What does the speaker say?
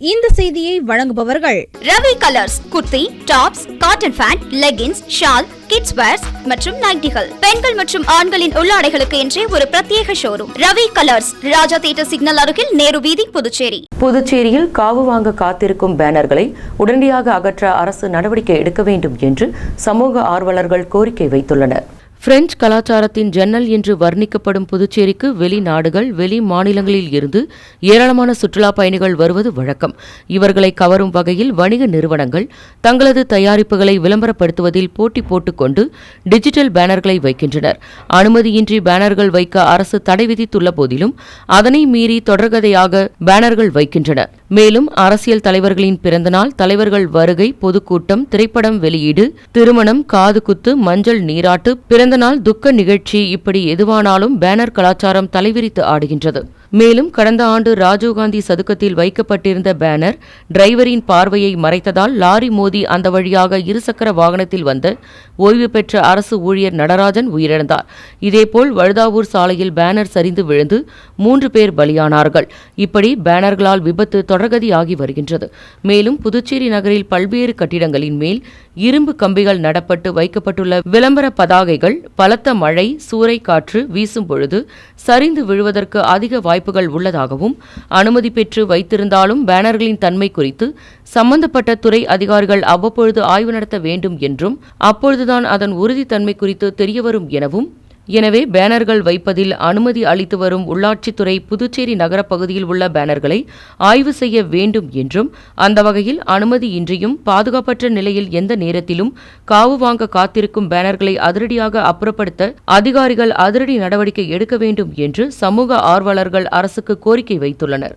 இந்த செய்தியை வழங்குபவர்கள் Ravi colours kurti tops cotton pant leggings shawl kids wears மற்றும் நைட்டிகள். பெண்கள் மற்றும் ஆண்களின் உள்ளாடைகளுக்கு என்றே ஒரு பிரத்யேக showroom Ravi colours Raja theatre signal அருகில் நேரு வீதி புதுச்சேரி. புதுச்சேரியில் காவு வாங்க காத்திருக்கும் பேனர்களை உடனடியாக அகற்ற அரசு நடவடிக்கை எடுக்க வேண்டும் என்று சமூக ஆர்வலர்கள் கோரிக்கை வைத்துள்ளனர். பிரெஞ்சு கலாச்சாரத்தின் ஜன்னல் என்று வர்ணிக்கப்படும் புதுச்சேரிக்கு வெளிநாடுகள் வெளி மாநிலங்களில் இருந்து ஏராளமான சுற்றுலா பயணிகள் வருவது வழக்கம். இவர்களை கவரும் வகையில் வணிக நிறுவனங்கள் தங்களது தயாரிப்புகளை விளம்பரப்படுத்துவதில் போட்டி போட்டுக்கொண்டு டிஜிட்டல் பேனர்களை வைக்கின்றனர். அனுமதியின்றி பேனர்கள் வைக்க அரசு தடை விதித்துள்ள போதிலும் அதனை மீறி தொடர்கதையாக பேனர்கள் வைக்கின்றனர் மேலும் அரசியல் தலைவர்களின் பிறந்தநாள் தலைவர்கள் வருகை பொதுக்கூட்டம் திரைப்படம் வெளியீடு திருமணம் காதுகுத்து மஞ்சள் நீராட்டு பிறந்த பிறந்தநாள் துக்க நிகழ்ச்சி இப்படி எதுவானாலும் பேனர் கலாச்சாரம் தலைவிரித்து ஆடுகின்றது. மேலும் கடந்த ஆண்டு ராஜீவ்காந்தி சதுக்கத்தில் வைக்கப்பட்டிருந்த பேனர் டிரைவரின் பார்வையை மறைத்ததால் லாரி மோதி அந்த வழியாக இருசக்கர வாகனத்தில் வந்த ஓய்வு பெற்ற அரசு ஊழியர் நடராஜன் உயிரிழந்தார். இதேபோல் வழுதாவூர் சாலையில் பேனர் சரிந்து விழுந்து மூன்று பேர் பலியானார்கள். இப்படி பேனர்களால் விபத்து தொடர்கதியாகி வருகின்றது. மேலும் புதுச்சேரி நகரில் பல்வேறு கட்டிடங்களின் மேல் இரும்பு கம்பிகள் நடப்பட்டு வைக்கப்பட்டுள்ள விளம்பர பதாகைகள் பலத்த மழை சூறை காற்று வீசும் பொழுது சரிந்து விழுவதற்கு அதிக வாய்ப்புகள் உள்ளதாகவும் அனுமதி பெற்று வைத்திருந்தாலும் பேனர்களின் தன்மை குறித்து சம்பந்தப்பட்ட துறை அதிகாரிகள் அவ்வப்பொழுது ஆய்வு நடத்த வேண்டும் என்றும் அப்பொழுதுதான் அதன் உறுதித்தன்மை குறித்து தெரியவரும் எனவும் எனவே பேனர்கள் வைப்பதில் அனுமதி அளித்து வரும் உள்ளாட்சித்துறை புதுச்சேரி நகரப்பகுதியில் உள்ள பேனர்களை ஆய்வு செய்ய வேண்டும் என்றும் அந்த வகையில் அனுமதியின்றியும் பாதுகாப்பற்ற நிலையில் எந்த நேரத்திலும் காவு வாங்க காத்திருக்கும் பேனர்களை அதிரடியாக அப்புறப்படுத்த அதிகாரிகள் அதிரடி நடவடிக்கை எடுக்க வேண்டும் என்று சமூக ஆர்வலர்கள் அரசுக்கு கோரிக்கை வைத்துள்ளனர்.